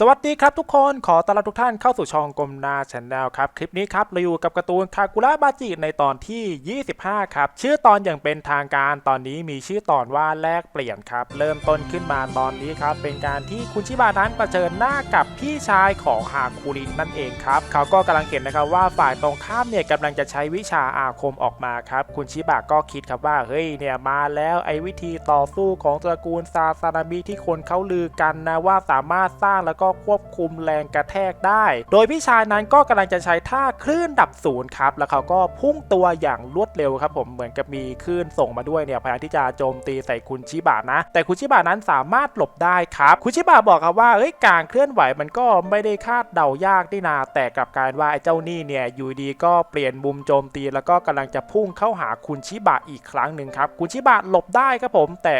สวัสดีครับทุกคนขอต้อนรับทุกท่านเข้าสู่ช่องกลมนาชแนลครับ คลิปนี้ครับเราอยู่กับการ์ตูนคากุระบาจิในตอนที่ 25 ครับ ชื่อตอนอย่างเป็นทางการตอนนี้มีชื่อตอนว่าแลกเปลี่ยนครับ เริ่มต้นขึ้นมาตอนนี้ครับ เป็นการที่คุณชิบะนั้นเผชิญหน้ากับพี่ชายของฮาคุรินั่นเองครับ เขาก็กำลังเห็นนะครับว่าฝ่ายตรงข้ามเนี่ยกำลังจะใช้วิชาอาคมออกมาครับ คุณชิบะก็คิดครับว่าเฮ้ยเนี่ยมาแล้วไอ้วิธีต่อสู้ของตระกูลซาซานามิที่คนเขาลือกันนะว่าสามารถสร้างแล้วก็ควบคุมแรงกระแทกได้ โดยพี่ชายนั้นก็กำลังจะใช้ท่าคลื่นดับศูนย์ครับ แล้วเขาก็พุ่งตัวอย่างรวดเร็วครับผมเหมือนกับมีคลื่นส่งมาด้วยเนี่ยพยายามที่จะโจมตีใส่คุณชิบะนะ แต่คุณชิบะนั้นสามารถหลบได้ครับคุณชิบะบอกครับว่าเอ้ยการเคลื่อนไหวมันก็ไม่ได้คาดเดายากนี่นาแต่กลับกลารว่าไอ้เจ้านี่เนี่ยอยู่ดีก็เปลี่ยนมุมโจมตี แล้วก็กำลังจะพุ่งเข้าหาคุณชิบะอีกครั้งหนึ่งครับคุณชิบะหลบได้ครับผม แต่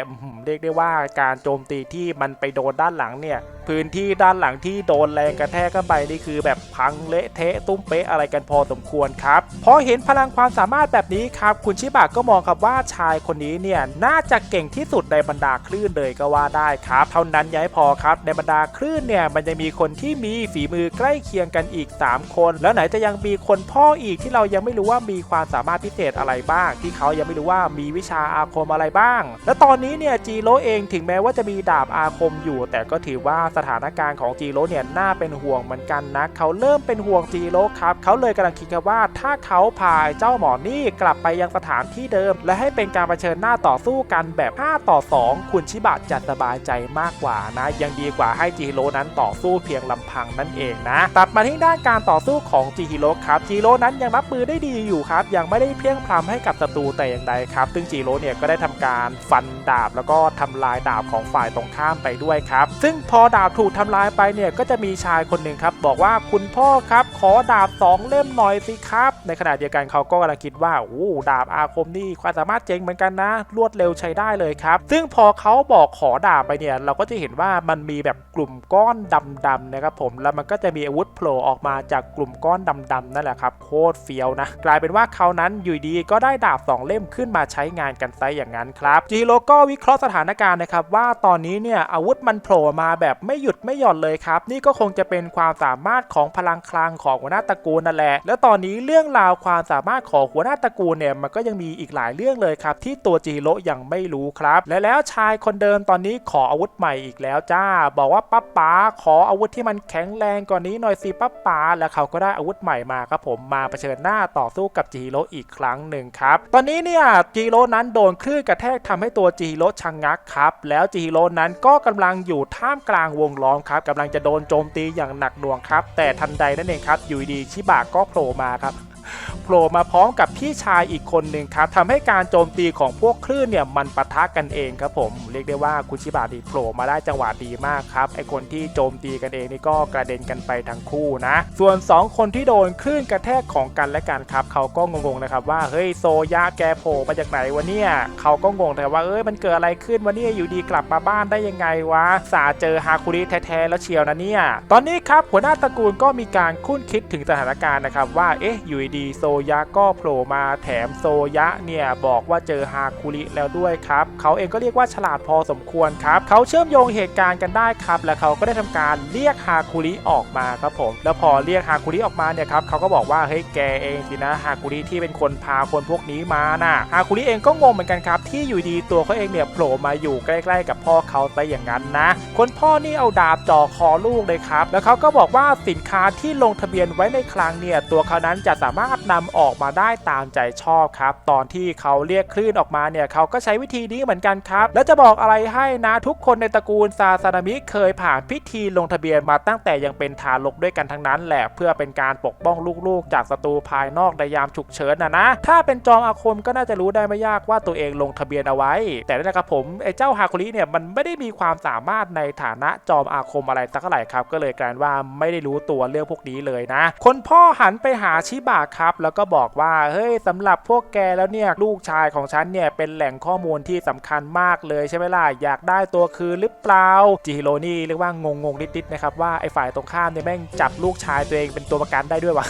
เรียกได้ว่าการโจมตีที่มันไปโดนด้านหลังเนี่ยพื้นที่ด้านหลังที่โดนแรงกระแทกเข้าไปนี่คือแบบพังเละเทะตุ้มเป๊ะอะไรกันพอสมควรครับพอเห็นพลังความสามารถแบบนี้ครับคุณชิบะก็มองครับว่าชายคนนี้เนี่ยน่าจะเก่งที่สุดในบรรดาคลื่นเลยก็ว่าได้ครับเท่านั้นยังไม่พอครับในบรรดาคลื่นเนี่ยมันจะมีคนที่มีฝีมือใกล้เคียงกันอีก 3 คน แล้วไหนจะยังมีคนพ่ออีกที่เรายังไม่รู้ว่ามีความสามารถพิเศษอะไรบ้าง ที่เขายังไม่รู้ว่ามีวิชาอาคมอะไรบ้าง และตอนนี้เนี่ยจีโร่เองถึงแม้ว่าจะมีดาบอาคมอยู่ แต่ก็ถือว่าสถานการณ์ของของจีโร่เนี่ยน่าเป็นห่วงเหมือนกันนะเขาเริ่มเป็นห่วงจีโร่ครับเขาเลยกำลังคิดกันว่าถ้าเขาพาเจ้าหมอนี่กลับไปยังสถานที่เดิม และให้เป็นการเผชิญหน้าต่อสู้กันแบบ 5 ต่อ 2 คุณชิบะจะสบายใจมากกว่านะ ยังดีกว่าให้จีโร่นั้นต่อสู้เพียงลำพังนั่นเองนะ ตัดมาที่ด้านการต่อสู้ของจีโร่ครับจีโร่นั้นยังรับมือได้ดีอยู่ครับ ยังไม่ได้เพียงพรำให้กับศัตรูแต่อย่างใดครับ ซึ่งจีโร่เนี่ยก็ได้ทำการฟันดาบแล้วก็ทำลายดาบของฝ่ายตรงข้ามไปด้วยครับ ซึ่งพอดาบถูกทำลายไปเนี่ยก็จะมีชายคนหนึ่งครับบอกว่าคุณพ่อครับขอดาบสองเล่มหน่อยสิครับ ในขณะเดียวกันเขาก็กำลังคิดว่าโอ้ดาบอาคมนี่ความสามารถเจ๋งเหมือนกันนะ รวดเร็วใช้ได้เลยครับ ซึ่งพอเขาบอกขอดาบไปเนี่ยเราก็จะเห็นว่ามันมีแบบกลุ่มก้อนดำๆนะครับผมแล้วมันก็จะมีอาวุธโผล่ออกมาจากกลุ่มก้อนดำๆนั่นแหละครับโคตรเฟี้ยวนะ กลายเป็นว่าเขานั้นอยู่ดีก็ได้ดาบสองเล่มขึ้นมาใช้งานกันซอย่างนั้นครับจีโรก็วิเคราะห์สถานการณ์นะครับว่าตอนนี้เนี่ยอาวุธมันโผล่มาแบบไม่หยุดไม่หย่อนเลยครับ นี่ก็คงจะเป็นความสามารถของพลังคลังของหัวหน้าตระกูลนั่นแหละ แล้วตอนนี้เรื่องราวความสามารถของหัวหน้าตระกูลเนี่ยมันก็ยังมีอีกหลายเรื่องเลยครับที่ตัวจีโร่ยังไม่รู้ครับ และแล้วชายคนเดิมตอนนี้ขออาวุธใหม่อีกแล้วจ้า บอกว่าป้าป๋าขออาวุธที่มันแข็งแรงกว่านี้หน่อยสิป้าป๋าแล้วเขาก็ได้อาวุธใหม่มาครับผมมาเผชิญหน้าต่อสู้กับจีโร่อีกครั้งหนึ่งครับ ตอนนี้เนี่ยจีโร่นั้นโดนคลื่นกระแทกทำให้ตัวจีโร่ชะงงักครับ แล้วจีโร่นั้นก็กำลังอยู่ท่ามกลางวงล้อมครับกำลังจะโดนโจมตีอย่างหนักหน่วงครับ แต่ทันใดนั่นเองครับอยู่ดีชิบะก็โผล่มาครับ โผล่มาพร้อมกับพี่ชายอีกคนหนึ่งครับทำให้การโจมตีของพวกคลื่นเนี่ยมันปะทะกันเองครับผม เรียกได้ว่าคุชิบะดีโผล่มาได้จังหวะดีมากครับไอคนที่โจมตีกันเองนี่ก็กระเด็นกันไปทั้งคู่นะ ส่วน 2 คนที่โดนคลื่นกระแทกของกันและกันครับเขาก็งงๆนะครับว่าเฮ้ยโซยะแกโผล่มาจากไหนวะเนี่ยเขาก็งงแต่ว่าเอ้ยมันเกิดอะไรขึ้นวะเนี่ยอยู่ดีกลับมาบ้านได้ยังไงวะสาเจอฮาคุริแท้ๆแล้วเชียวนะเนี่ยตอนนี้ครับหัวหน้าตระกูลก็มีการคุ้นคิดถึงสถานการณ์นะครับว่าเอ๊ะอยู่ดีๆ โซยะก็โผล่มาแถมโซยะเนี่ยบอกว่าเจอฮาคุริแล้วด้วยครับเขาเองก็เรียกว่าฉลาดพอสมควรครับเขาเชื่อมโยงเหตุการณ์กันได้ครับ และเขาก็ได้ทำการเรียกฮาคุริออกมาครับผมแล้วพอเรียกฮาคุริออกมาเนี่ยครับเขาก็บอกว่าเฮ้ยแกเองสินะฮาคุริที่เป็นคนพาคนพวกนี้มาน่ะฮาคุริเองก็งงเหมือนกันครับ ที่อยู่ดีตัวเขาเองเนี่ยโผล่มาอยู่ใกล้ ๆ กับพ่อเขาไปอย่างนั้นนะ คนพ่อนี่เอาดาบจ่อคอลูกเลยครับ แล้วเขาก็บอกว่าสินค้าที่ลงทะเบียนไว้ในคลังเนี่ยตัวเขานั้นจะสามารถนำออกมาได้ตามใจชอบครับ ตอนที่เขาเรียกคลื่นออกมาเนี่ยเขาก็ใช้วิธีนี้เหมือนกันครับ แล้วจะบอกอะไรให้นะทุกคนในตระกูลซาซานามิเคยผ่านพิธีลงทะเบียนมาตั้งแต่ยังเป็นทารกด้วยกันทั้งนั้นแหละเพื่อเป็นการปกป้องลูกๆ จากศัตรูภายนอกในยามฉุกเฉินนะนะ ถ้าเป็นจอมอาคมก็น่าจะรู้ได้ไม่ยากว่าตัวเองลงทะเบียนเอาไว้ แต่นั่นนะครับผมไอ้เจ้าฮาคุริเนี่ยมันไม่ได้มีความสามารถในฐานะจอมอาคมอะไรสักเท่าไหร่ครับก็เลยกลายว่าไม่ได้รู้ตัวเรื่องพวกนี้เลยนะ คนพ่อหันไปหาชิบะครับ แล้วก็บอกว่าเฮ้ยสำหรับพวกแกแล้วเนี่ยลูกชายของฉันเนี่ยเป็นแหล่งข้อมูลที่สำคัญมากเลยใช่ไหมล่ะอยากได้ตัวคืนหรือเปล่าจิฮิโรนี่เรียกว่างงงนิดๆนะครับว่าไอ้ฝ่ายตรงข้ามเนี่ยแม่งจับลูกชายตัวเองเป็นตัวประกันได้ด้วยวะ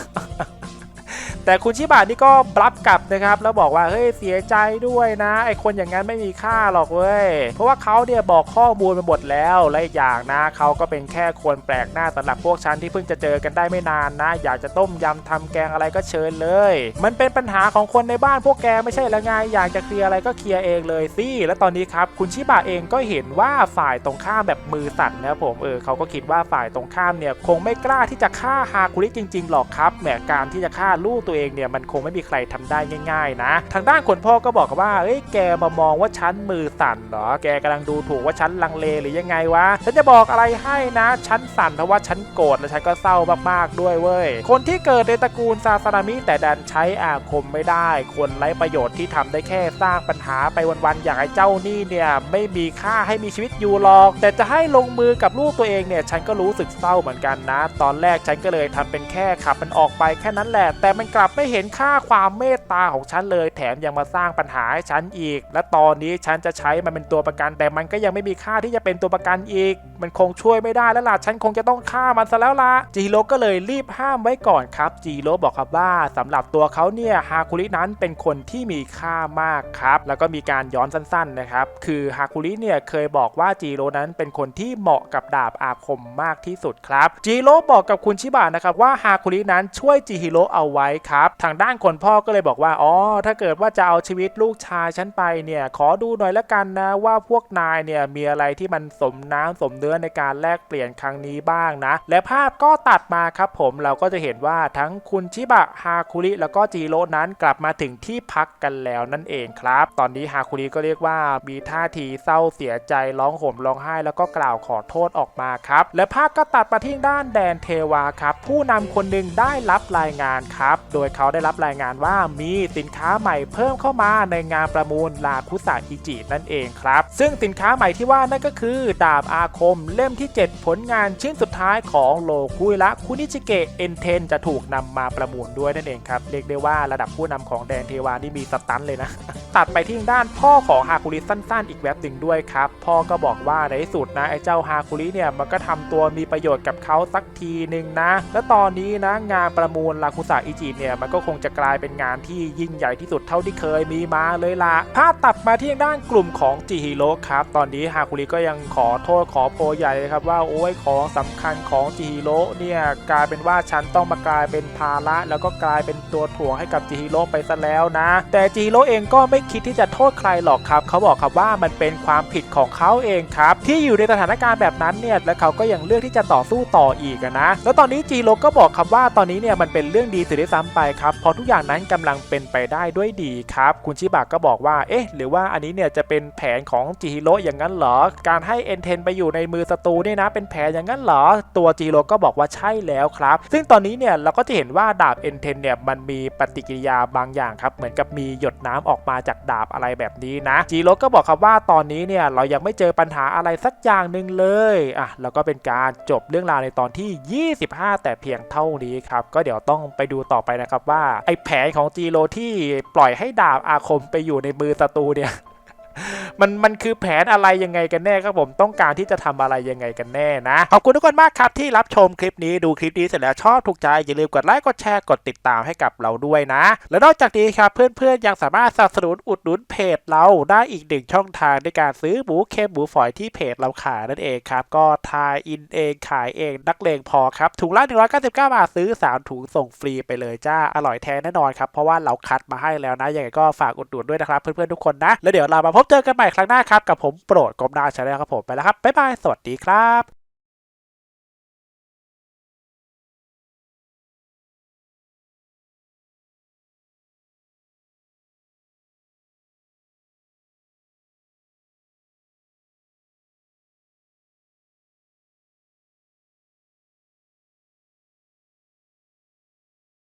แต่คุณชิบะนี่ก็บลับกลับนะครับ แล้วบอกว่าเฮ้ยเสียใจด้วยนะ ไอคนอย่างนั้นไม่มีค่าหรอกเว้ย เพราะว่าเขาเนี่ยบอกข้อมูลไปหมดแล้วและอีกอย่างนะเขาก็เป็นแค่คนแปลกหน้าสำหรับพวกฉันที่เพิ่งจะเจอกันได้ไม่นานนะ อยากจะต้มยำทำแกงอะไรก็เชิญเลย มันเป็นปัญหาของคนในบ้านพวกแกไม่ใช่ละไงอยากจะเคลียร์อะไรก็เคลียร์เองเลยสิและตอนนี้ครับคุณชิบะเองก็เห็นว่าฝ่ายตรงข้ามแบบมือสั่นนะผมเออเขาก็คิดว่าฝ่ายตรงข้ามเนี่ยคงไม่กล้าที่จะฆ่าฮาคุริจริง ๆ หรอกครับแหมการที่จะฆ่าลูกตัวเองเนี่ยมันคงไม่มีใครทำได้ง่าย ๆ นะ ทางด้านคนพ่อก็บอกว่าเอ้ยแกมามองว่าฉันมือสั่นเหรอแกกำลังดูถูกว่าฉันลังเลหรือยังไงวะฉันจะบอกอะไรให้นะฉันสั่นเพราะว่าฉันโกรธและฉันก็เศร้ามากๆด้วยเว้ยคนที่เกิดในตระกูลซาซานามิแต่ดันใช้อาคมไม่ได้ คนไร้ประโยชน์ที่ทำได้แค่สร้างปัญหาไปวันๆอย่างไอ้เจ้านี่เนี่ยไม่มีค่าให้มีชีวิตอยู่หรอก แต่จะให้ลงมือกับลูกตัวเองเนี่ยฉันก็รู้สึกเศร้าเหมือนกันนะ ตอนแรกฉันก็เลยทำเป็นแค่ขับมันออกไปแค่นั้นแหละแต่มันกลับับไม่เห็นค่าความเมตตาของฉันเลย แถมยังมาสร้างปัญหาให้ฉันอีก และตอนนี้ฉันจะใช้มันเป็นตัวประกัน แต่มันก็ยังไม่มีค่าที่จะเป็นตัวประกันอีก มันคงช่วยไม่ได้แล้วล่ะฉันคงจะต้องฆ่ามันซะแล้วล่ะจีโร่ก็เลยรีบห้ามไว้ก่อนครับจีโร่บอกครับว่าสำหรับตัวเขาเนี่ยฮาคุรินั้นเป็นคนที่มีค่ามากครับ แล้วก็มีการย้อนสั้นๆนะครับคือฮาคุริเนี่ยเคยบอกว่าจีโร่นั้นเป็นคนที่เหมาะกับดาบอาคมมากที่สุดครับจีโร่บอกกับคุณชิบะนะครับว่าฮาคุรินั้นช่วยจิฮิโร่เอาไว้ครับทางด้านคนพ่อก็เลยบอกว่า อ๋อ ถ้าเกิดว่าจะเอาชีวิตลูกชายฉันไปเนี่ย ขอดูหน่อยละกันนะว่าพวกนายเนี่ยมีอะไรที่มันสมน้ำสมเนื้อในการแลกเปลี่ยนครั้งนี้บ้างนะ และภาพก็ตัดมาครับผมเราก็จะเห็นว่าทั้งคุณชิบะฮาคุริแล้วก็จิโร่นั้นกลับมาถึงที่พักกันแล้วนั่นเองครับ ตอนนี้ฮาคุริก็เรียกว่ามีท่าทีเศร้าเสียใจร้องห่มร้องไห้แล้วก็กล่าวขอโทษออกมาครับและภาพก็ตัดมาที่ด้านแดนเทวาครับผู้นำคนหนึ่งได้รับรายงานครับ โดยเขาได้รับรายงานว่ามีสินค้าใหม่เพิ่มเข้ามาในงานประมูลลาคุสะอิจินั่นเองครับ ซึ่งสินค้าใหม่ที่ว่านั่นก็คือดาบอาคมเล่มที่ 7 ผลงานชิ้นสุดท้ายของโลคุยละคุนิชิเกะเอ็นเทนจะถูกนำมาประมูลด้วยนั่นเองครับเรียกได้ว่าระดับผู้นำของแดนเทวานี่มีสตันเลยนะ ตัดไปที่ด้านพ่อของฮาคุริสั้น ๆ อีกแวบหนึ่งด้วยครับ พ่อก็บอกว่าในที่สุดนะไอ้เจ้าฮาคุริเนี่ยมันก็ทำตัวมีประโยชน์กับเขาสักทีหนึ่งนะ และตอนนี้นะงานประมูลลาคุสะอิจิเนี่ยมันก็คงจะกลายเป็นงานที่ยิ่งใหญ่ที่สุดเท่าที่เคยมีมาเลยละภาพตัดมาที่ด้านกลุ่มของจิฮิโร่ครับตอนนี้ฮาคุริก็ยังขอโทษขอโพยใหญ่เลยครับว่าโอ้ยของสำคัญของจิฮิโร่เนี่ยกลายเป็นว่าฉันต้องมากลายเป็นภาระแล้วก็กลายเป็นตัวถ่วงให้กับจิฮิโร่ไปซะแล้วนะ แต่จิฮิโร่เองก็ไม่คิดที่จะโทษใครหรอกครับ เขาบอกครับว่ามันเป็นความผิดของเขาเองครับ ที่อยู่ในสถานการณ์แบบนั้นเนี่ยและเขาก็ยังเลือกที่จะต่อสู้ต่ออีกนะ แล้วตอนนี้จิฮิโร่ก็บอกครับว่าตอนนี้เนี่ยมันเป็นเรื่องดีเสียด้วยซ้ำไปครับเพราะทุกอย่างนั้นกำลังเป็นไปได้ด้วยดีครับ คุณชิบะก็บอกว่าเอ๊ะ หรือว่าอันนี้เนี่ยจะเป็นแผนของจิฮิโร่อย่างนั้นเหรอ การให้เอ็นเทนไปอยู่ในมือศัตรูเนี่ยนะ เป็นแผนอย่างนั้นเหรอ ตัวจิฮิโร่ก็บอกว่าใช่แล้วครับ ซึ่งตอนนี้เนี่ยเราก็จะเห็นว่าดาบเอ็นเทนเนี่ยมันมีปฏิกิริยาบางอย่างครับ เหมือนกับมีหยดน้ำออกมาจากดาบอะไรแบบนี้นะจีโร่ก็บอกครับว่าตอนนี้เนี่ยเรายังไม่เจอปัญหาอะไรสักอย่างหนึ่งเลยอะแล้วก็เป็นการจบเรื่องราวในตอนที่ 25 แต่เพียงเท่านี้ครับก็เดี๋ยวต้องไปดูต่อไปนะครับว่าไอแผนของจีโร่ที่ปล่อยให้ดาบอาคมไปอยู่ในมือศัตรูเนี่ย มันมันคือแผนอะไรยังไงกันแน่ครับผมต้องการที่จะทำอะไรยังไงกันแน่นะ ขอบคุณทุกคนมากครับที่รับชมคลิปนี้ดูคลิปนี้เสร็จแล้วชอบถูกใจอย่าลืมกดไลค์กดแชร์กดติดตามให้กับเราด้วยนะ และนอกจากนี้ครับเพื่อนๆยังสามารถสนับสนุนอุดหนุนเพจเราได้อีกหนึ่งช่องทางในการซื้อหมูเค็มหมูฝอยที่เพจเราขายนั่นเองครับก็ทายอินเองขายเองนักเลงพอครับถุงละ199บาทซื้อ3ถุงส่งฟรีไปเลยจ้าอร่อยแท้แน่นอนครับเพราะว่าเราคัดมาให้แล้วนะยังไงก็ฝากอุดหนุนด้วยนะครับเพื่อนๆทุกคนนะแล้วเดี๋ยวเรามาพบเจอกันใหม่ครั้งหน้าครับ กับผมโปรดกรมนาชาแนลครับผมไปแล้วครับ บ๊ายบาย สวัสดีครับ